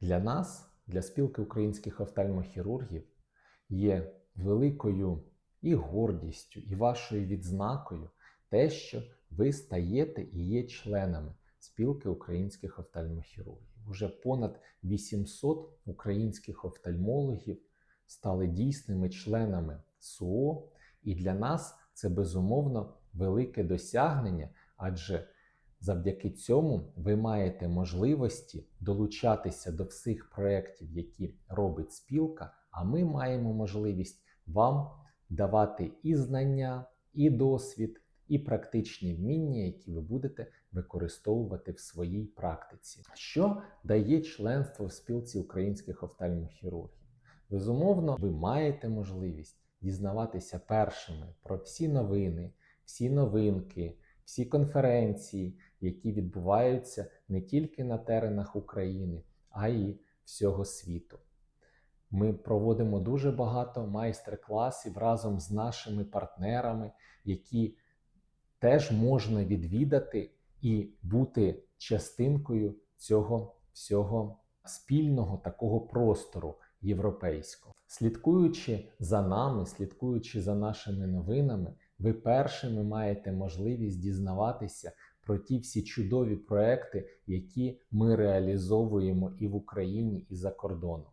Для нас, для спілки українських офтальмохірургів, є великою і гордістю, і вашою відзнакою те, що ви стаєте і є членами спілки українських офтальмохірургів. Уже понад 800 українських офтальмологів стали дійсними членами СУО, і для нас це безумовно велике досягнення, адже завдяки цьому ви маєте можливості долучатися до всіх проєктів, які робить спілка, а ми маємо можливість вам давати і знання, і досвід, і практичні вміння, які ви будете використовувати в своїй практиці. Що дає членство в спілці українських офтальмохірургів? Безумовно, ви маєте можливість дізнаватися першими про всі новини, всі новинки, всі конференції, які відбуваються не тільки на теренах України, а й всього світу. Ми проводимо дуже багато майстер-класів разом з нашими партнерами, які теж можна відвідати і бути частинкою цього всього спільного такого простору європейського. Слідкуючи за нами, слідкуючи за нашими новинами, ви першими маєте можливість дізнаватися про ті всі чудові проекти, які ми реалізовуємо і в Україні, і за кордоном.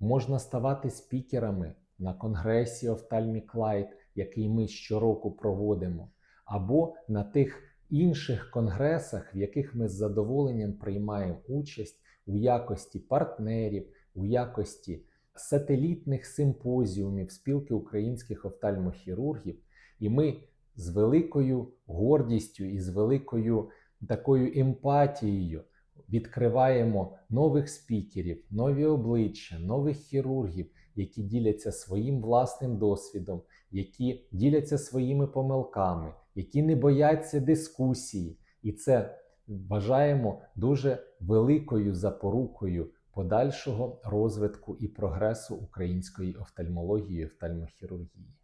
Можна ставати спікерами на конгресі Офтальмік Лайт, який ми щороку проводимо, або на тих інших конгресах, в яких ми з задоволенням приймаємо участь у якості партнерів, у якості сателітних симпозіумів спілки українських офтальмохірургів. І ми з великою гордістю і з великою такою емпатією відкриваємо нових спікерів, нові обличчя, нових хірургів, які діляться своїм власним досвідом, які діляться своїми помилками, які не бояться дискусії. І це вважаємо дуже великою запорукою подальшого розвитку і прогресу української офтальмології офтальмохірургії.